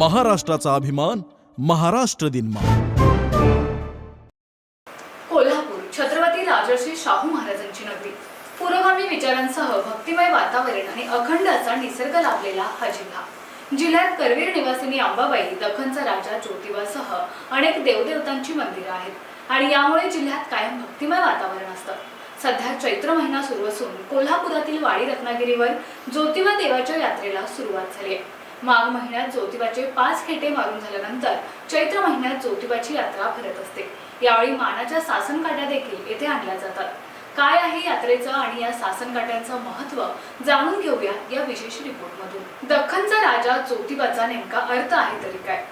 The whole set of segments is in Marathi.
महाराष्ट्राचा अभिमान महाराष्ट्र दिन मा कोल्हापूर छत्रपती राजर्षी शाहू महाराजांची नगरी. पुरोगामी विचारांसह भक्तिमय वातावरण आणि अखंड असा निसर्ग लाभलेला हा जिल्हा. जिल्ह्यात करवीर निवासिनी अंबाबाई दखनचा राजा ज्योतिबासह अनेक देवदेवतांची मंदिरं आहेत आणि यामुळे जिल्ह्यात कायम भक्तिमय वातावरण असतं. सध्या चैत्र महिना सुरू असून कोल्हापुरातील वाडी रत्नागिरीवर ज्योतिबा देवाच्या यात्रेला सुरुवात झाली आहे. माघ महिन्यात ज्योतिबाचे पाच खेटे मारून झाल्यानंतर चैत्र महिन्यात ज्योतिबाची यात्रा भरत असते. यावेळी मानाच्या सासन काट्या देखील येथे आणल्या जातात. काय आहे यात्रेचं आणि या सासन काट्यांचं महत्त्व जाणून घेऊया या विशेष रिपोर्टमधून. दख्खनचा राजा ज्योतिबाचा नेमका अर्थ आहे तरी काय?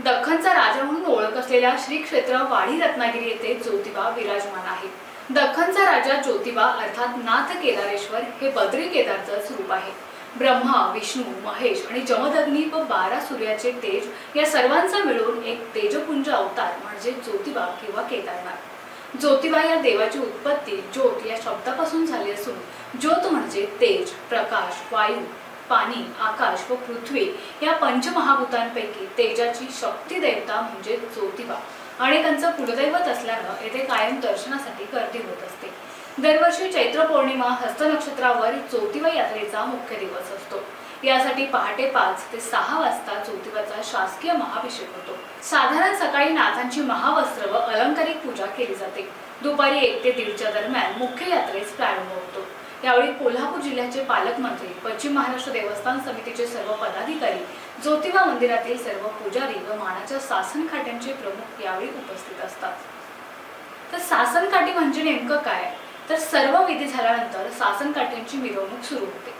दख्खनचा राजा म्हणून ओळख असलेल्या श्री क्षेत्र वाढी रत्नागिरी येथे ज्योतिबा विराजमान आहे. दख्खनचा राजा ज्योतिबा अर्थात नाथ केदारेश्वर हे बद्री केदारचं स्वरूप आहे. ब्रह्मा विष्णू महेश आणि जमदग्नी व बारा सूर्याचे तेज या सर्वांचा मिळून एक तेजपुंज अवतार म्हणजे ज्योतिबा किंवा केदारनाथ. ज्योतिबा या देवाची उत्पत्ती ज्योत या शब्दापासून झाली असून ज्योत म्हणजे तेज प्रकाश वायू पाणी आकाश व पृथ्वी या पंचमहाभूतांपैकी तेजाची शक्ती देवता म्हणजे ज्योतिबा. आणि त्यांचं कुलदैवत असल्यानं येथे कायम दर्शनासाठी गर्दी होत असते. दरवर्षी चैत्र पौर्णिमा हस्त नक्षत्रावर ज्योतिबा यात्रेचा मुख्य दिवस असतो. यासाठी पहाटे पाच ते सहा वाजता ज्योतिबाचा शासकीय महाभिषेक होतो. साधारण सकाळी नाथांची महावस्त्र व अलंकारिक पूजा केली जाते. दुपारी एक ते दीडच्या दरम्यान मुख्य यात्रेस प्रारंभ होतो. यावेळी कोल्हापूर जिल्ह्याचे पालकमंत्री पश्चिम महाराष्ट्र देवस्थान समितीचे सर्व पदाधिकारी ज्योतिबा मंदिरातील सर्व पुजारी व मानाच्या सासन खाट्यांचे प्रमुख यावेळी उपस्थित असतात. तर सासन काठी म्हणजे नेमकं काय? तर सर्व विधी झाल्यानंतर सासनकाठींची मिरवणूक सुरू होते.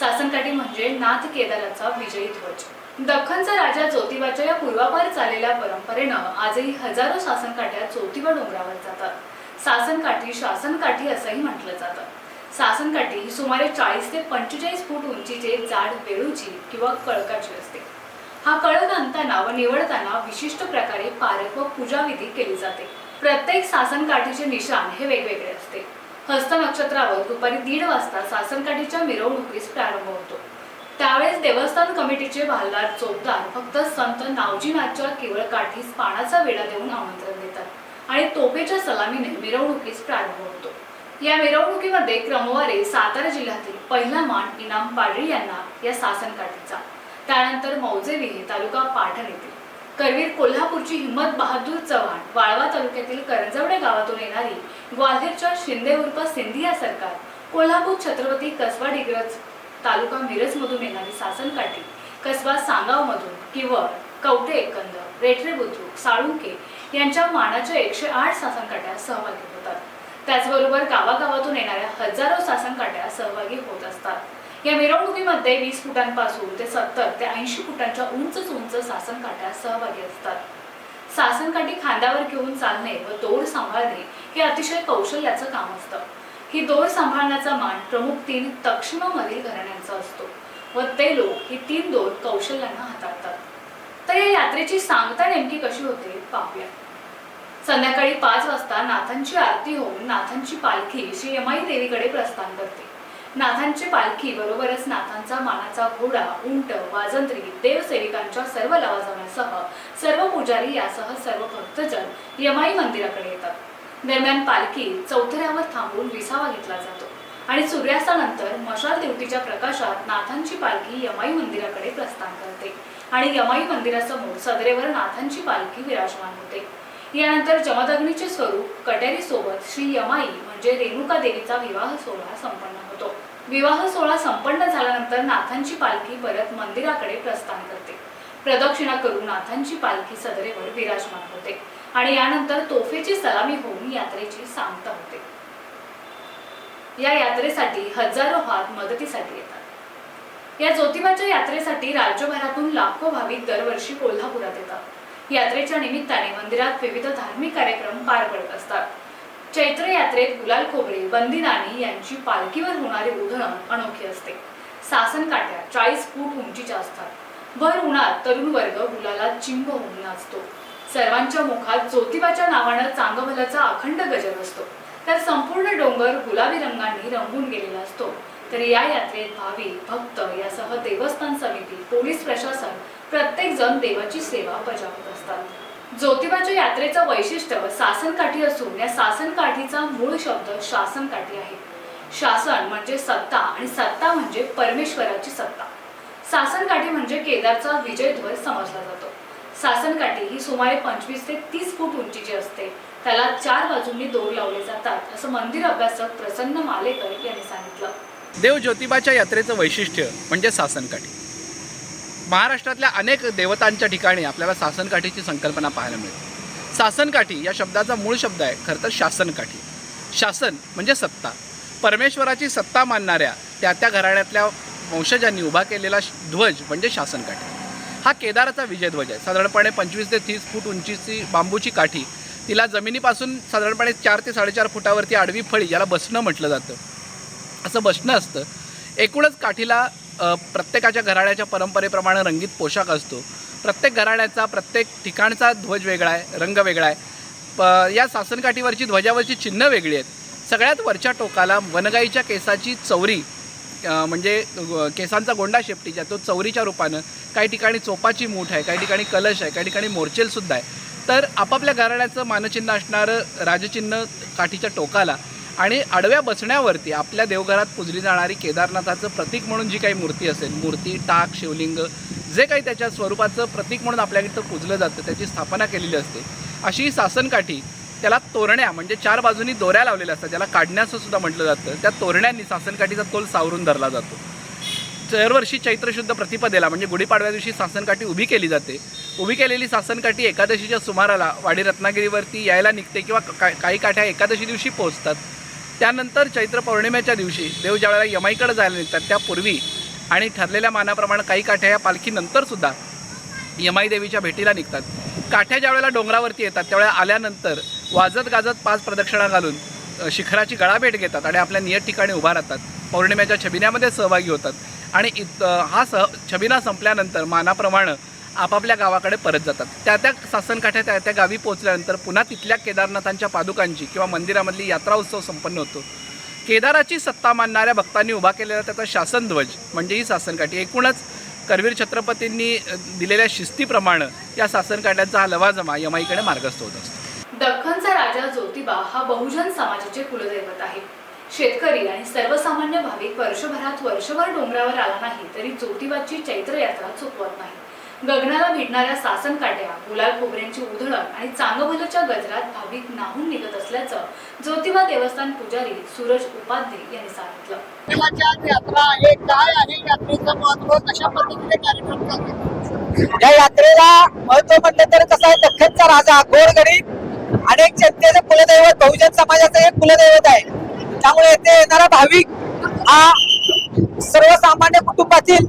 सासनकाठी म्हणजे नाथ केदाराचा विजयी ध्वज. दख्खनचा राजा ज्योतिबाच्या या पूर्वापार चाललेल्या परंपरेनं आजही हजारो सासनकाठ्या ज्योतिबा डोंगरावर जातात. सासनकाठी शासनकाठी असंही म्हटलं जातं. सासनकाठी ही सुमारे चाळीस ते पंचेचाळीस फूट उंचीचे जाड वेळूची किंवा कळकाची असते. हा कळक आणताना व निवडताना विशिष्ट प्रकारे पारख व पूजाविधी केली जाते. प्रत्येक सासनकाठीचे निशाण हे वेगवेगळे असते. हस्त नक्षत्रावर दुपारी दीड वाजता सासनकाठीच्या मिरवणुकीस प्रारंभ होतो. त्यावेळेस देवस्थान कमिटीचे भालदार चोपदार फक्त संत नावजीनाथच्या केवळ काठीस पाण्याचा वेढा देऊन आमंत्रण देतात आणि तोफेच्या सलामीने मिरवणुकीस प्रारंभ होतो. या मिरवणुकीमध्ये क्रमवारी सातारा जिल्ह्यातील पहिला मान इनाम पाडळी यांना या सासनकाठीचा त्यानंतर मौजे विहे तालुका पाठण येथील करवीर कोल्हापूरची हिम्मत बहादूर चव्हाण वाळवा तालुक्यातील करंजवड गावातून ग्वाल्हेरच्या शिंदे उर्फ सिंधिया सरकार कोल्हापूर छत्रपती कसबा डिग्रज तालुका मिरजमधून येणारी सासनकाठी कसबा सांगावमधून किंवा कवटे एकंद रेठरे बुद्रुक साळुंके यांच्या मानाच्या एकशे आठ सासनकाठ्या सहभागी होतात. त्याचबरोबर गावागावातून येणाऱ्या हजारो सासनकाठ्या सहभागी होत असतात. या मिरवणुकीमध्ये वीस फुटांपासून ते सत्तर ते ऐंशी फुटांच्या उंच उंच सासनकाठ्या सहभागी असतात. सासनकाठी खांद्यावर घेऊन चालणे व दोर सांभाळणे हे अतिशय कौशल्याचं काम असतं. ही दोर सांभाळण्याचा मान प्रमुख तीन तक्षिमामधील घराण्यांचा असतो व ते लोक ही तीन दोर कौशल्यानं हाताळतात. तर या यात्रेची सांगता नेमकी कशी होते पाहूया. संध्याकाळी पाच वाजता नाथांची आरती होऊन नाथांची पालखी श्री यमाई देवीकडे प्रस्थान करते. नाथांची पालखी बरोबरच नाथांचा मानाचा घोडा उंट वाजंत्री देवसेविकांच्या सर्व लवाजमासह सर्व पुजारी यासह सर्व भक्तजन यमाई मंदिराकडे येतात. दरम्यान पालखी चौथऱ्यावर थांबून विसावा घेतला जातो आणि सूर्यास्तानंतर मशाल देवतीच्या प्रकाशात नाथांची पालखी यमाई मंदिराकडे प्रस्थान करते आणि यमाई मंदिरासमोर सदरेवर नाथांची पालखी विराजमान होते. यानंतर जमदग्नीचे स्वरूप कट्यारी सोबत श्री यमाई म्हणजे रेणुका देवीचा विवाह सोहळा संपन्न होतो. विवाह सोहळा संपन्न झाल्यानंतर नाथांची पालखी परत मंदिराकडे प्रस्थान करते. प्रदक्षिणा करून नाथांची पालखी सदरेवर विराजमान होते आणि यानंतर तोफेची सलामी होऊन यात्रेची सांगता होते. या यात्रेसाठी हजारो हात मदतीसाठी येतात. या ज्योतिबाच्या यात्रेसाठी राज्यभरातून लाखो भाविक दरवर्षी कोल्हापुरात येतात. यात्रेच्या निमित्ताने मंदिरात विविध धार्मिक कार्यक्रम पार पडत असतात. चैत्र यात्रेत गुलाल खोबरे बंदीनानी यांची पालखीवर होणारी उधळण अनोखी असते. सासन काट्या चाळीस फूट उंचीच्या असतात. भर उन्हात तरुण वर्ग गुलाला चिंब होऊन नाचतो. सर्वांच्या मुखात ज्योतिबाच्या नावानं चांगभलाचा अखंड गजर असतो तर संपूर्ण डोंगर गुलाबी रंगांनी रंगून गेलेला असतो. तर या यात्रेत भावी भक्त यासह देवस्थान समिती पोलीस प्रशासन प्रत्येक जण देवाची सेवा बजावत असतात. ज्योतिबाच्या यात्रेचं वैशिष्ट्य सासनकाठी असून या सासनकाठीचा मूळ शब्द शासनकाठी आहे. शासन म्हणजे सत्ता आणि सत्ता म्हणजे परमेश्वराची सत्ता. सासनकाठी म्हणजे केदारचा विजयध्वज समजला जातो. सासनकाठी ही सुमारे पंचवीस ते तीस फूट उंचीची असते. त्याला चार बाजूंनी दोर लावले जातात असं मंदिर अभ्यासक प्रसन्न मालेकर यांनी सांगितलं. देव ज्योतिबाच्या यात्रेचं वैशिष्ट्य म्हणजे सासनकाठी. महाराष्ट्रातल्या अनेक देवतांच्या ठिकाणी आपल्याला सासनकाठीची संकल्पना पाहायला मिळते. सासनकाठी या शब्दाचा मूळ शब्द आहे खरं तर शासनकाठी. शासन म्हणजे सत्ता. परमेश्वराची सत्ता मानणाऱ्या त्या त्या घराण्यातल्या वंशजांनी उभा केलेला श- ध्वज म्हणजे शासनकाठी. हा केदाराचा विजयध्वज आहे. साधारणपणे पंचवीस ते तीस फूट उंचीची बांबूची काठी तिला जमिनीपासून साधारणपणे चार ते साडेचार फुटावरती आडवी फळी याला बसणं म्हटलं जातं. असं बसणं असतं. एकूणच काठीला प्रत्येकाच्या घराण्याच्या परंपरेप्रमाणे रंगीत पोशाख असतो. प्रत्येक घराण्याचा प्रत्येक ठिकाणचा ध्वज वेगळा आहे रंग वेगळा आहे. प या सासनकाठीवरची ध्वजावरची चिन्ह वेगळी आहेत. सगळ्यात वरच्या टोकाला वनगाईच्या केसाची चौरी म्हणजे केसांचा गोंडा शेपटीच्या तो चौरीच्या रूपानं काही ठिकाणी चोपाची मूठ आहे काही ठिकाणी कलश आहे काही ठिकाणी मोर्चेलसुद्धा आहे. तर आपापल्या घराण्याचं मानचिन्ह असणारं राजचिन्ह काठीच्या टोकाला आणि आडव्या बसण्यावरती आपल्या देवघरात पुजली जाणारी केदारनाथाचं प्रतीक म्हणून जी काही मूर्ती असेल मूर्ती टाक शिवलिंग जे काही त्याच्या स्वरूपाचं प्रतीक म्हणून आपल्या इथं पूजलं जातं त्याची स्थापना केलेली असते. अशी ही सासनकाठी त्याला तोरण्या म्हणजे चार बाजूनी दोऱ्या लावलेल्या असतात ज्याला काढण्याचं सुद्धा म्हटलं जातं. त्या तोरण्यांनी सासनकाठीचा तोल सावरून धरला जातो. दरवर्षी चैत्रशुद्ध प्रतिपदेला म्हणजे गुढीपाडव्या दिवशी सासनकाठी उभी केली जाते. उभी केलेली सासनकाठी एकादशीच्या सुमाराला वाडी रत्नागिरीवरती यायला निघते किंवा का- काही काठ्या एकादशी दिवशी पोहोचतात. त्यानंतर चैत्र पौर्णिमेच्या दिवशी देव ज्यावेळेला यमाईकडे जायला निघतात त्यापूर्वी आणि ठरलेल्या मानाप्रमाणे काही काठ्या या पालखीनंतरसुद्धा यमाई देवीच्या भेटीला निघतात. काठ्या ज्यावेळेला डोंगरावरती येतात त्यावेळेला आल्यानंतर वाजत गाजत पाच प्रदक्षिणा घालून शिखराची शिखराची गळाभेट घेतात आणि आपल्या नियत ठिकाणी उभा राहतात. पौर्णिमेच्या छबिन्यामध्ये सहभागी होतात. आणि इत हा सह छबिना संपल्यानंतर मानाप्रमाणे आपापल्या गावाकडे परत जातात. त्या त्या सासनकाठ्या त्या त्या गावी पोहोचल्यानंतर पुन्हा तिथल्या केदारनाथांच्या पादुकांची किंवा मंदिरामधली यात्रा उत्सव संपन्न होतो. केदाराची सत्ता मानणाऱ्या भक्तांनी उभा केलेला त्याचा शासनध्वज म्हणजे ही सासनकाठी एकूणच करवीर छत्रपतींनी दिलेल्या शिस्तीप्रमाणे या सासनकाठ्यांचा हा लवाजमा यमाईकडे मार्गस्थ होत असतो. दख्खनचा राजा ज्योतिबा हा बहुजन समाजाचे कुलदैवत आहे. शेतकरी आणि सर्वसामान्य भाविक वर्षभरात वर्षभर डोंगरावर आला नाही तरी ज्योतिबाची चैत्र यात्रा चुकवत नाही. गगनाला भिडणाऱ्या सासन काट्या गुलाल खोबऱ्यांची उधळण आणि चांगभलच्या गजरात भाविक नाहून निघत असल्याचं ज्योतिबा देवस्थान पुजारी सूरज उपाध्ये यांनी सांगितलं. देवाच्या यात्रा आहे काय आहे यात्रेचं महत्त्व कशा पद्धतीने कार्यक्रम या यात्रेला महत्त्व म्हटलं तर कसं आहे दख्खनचा राजा गोरगरीब अनेक जनतेचं कुलदैवत बहुजन समाजाचं एक कुलदैवत आहे. त्यामुळे येथे येणारा भाविक हा सर्वसामान्य कुटुंबातील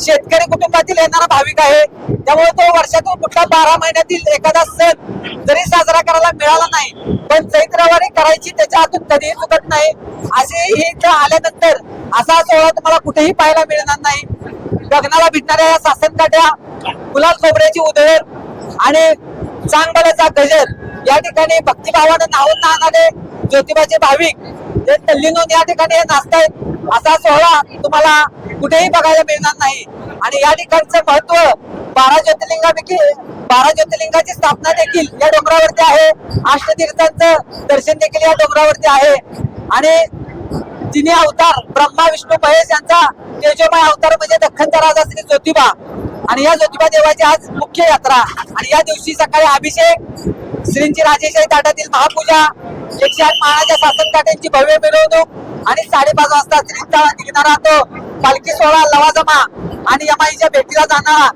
शेतकरी कुटुंबातील येणारा भाविक आहे. त्यामुळे तो वर्षातून कुठला बारा महिन्यातील एखादा सण जरी साजरा करायला मिळाला नाही पण चैत्रवारी करायची त्याच्या हातून कधीही चुकत नाही. असे हे इथं आल्यानंतर असा सोहळा तुम्हाला कुठेही पाहायला मिळणार नाही. गगनाला भिडणाऱ्या या सासनकाठ्या गुलाल खोबऱ्याची उधळण आणि चांगल्याचा गजर या ठिकाणी भक्तिभावानं नावून नाहणारे ज्योतिबाचे भाविक जे तल्लीनून या ठिकाणी हे नाचतायत. असा सोहळा तुम्हाला कुठेही बघायला मिळणार नाही. आणि या ठिकाणचं महत्त्व बारा ज्योतिर्लिंगापैकी बारा ज्योतिर्लिंगाची स्थापना देखील या डोंगरावरती आहे. अष्टतीर्थांचं दर्शन देखील या डोंगरावरती आहे. आणि तिने अवतार ब्रह्मा विष्णू महेश यांचा तेजोमय अवतार म्हणजे दख्खनचा राजा श्री ज्योतिबा. आणि या ज्योतिबा देवाची आज मुख्य यात्रा. आणि या दिवशी सकाळी अभिषेक श्रींची राजेशाही ताटातील महापूजा एकशे आठ महाराजा शासन काट्यांची भव्य मिरवणूक आणि साडेपाच वाजता श्रींचा निघणारा तो पालखी सोहळा लवाजमा आणि यमाईच्या भेटीला जाणारा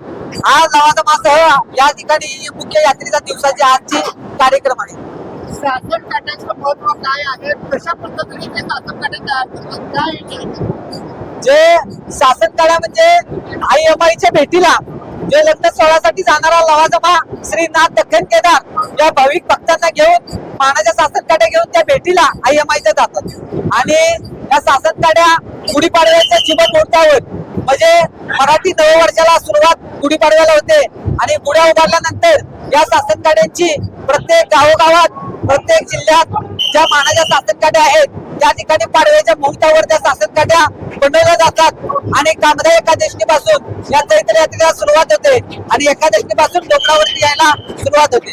हा लवाजमासह या ठिकाणी मुख्य यात्रेचा दिवसाची आजची कार्यक्रम आहे. शासन काट्याचं महत्त्व काय आहे? कशा पद्धतीने ते शासन काटे तयार करतात? काय? जे शासन काळा म्हणजे आई अमाईच्या भेटीला जे लग्न सोहळ्यासाठी जाणारा लवाजमा श्रीनाथ दखन दख्खन केदार या भाविक भक्तांना घेऊन मानाच्या सासनकाड्या घेऊन त्या भेटीला आई अमाईच्या जातात. आणि या सासनकाड्या गुढीपाडव्याच्या शुभ मुहूर्तावर म्हणजे मराठी नववर्षाला सुरुवात गुढीपाडव्याला होते. आणि गुढ्या उभारल्यानंतर या सासनकाड्यांची प्रत्येक गावोगावात प्रत्येक जिल्ह्यात ज्या मानाच्या सासनकाड्या आहेत त्या ठिकाणी पाडव्याच्या मुहूर्तावर त्या सासण काठ्या बनवल्या जातात आणि कामदा एकादशी पासून या चैत्र यात्रेला सुरुवात होते आणि एकादशी पासून डोंगरावरती यायला सुरुवात होते.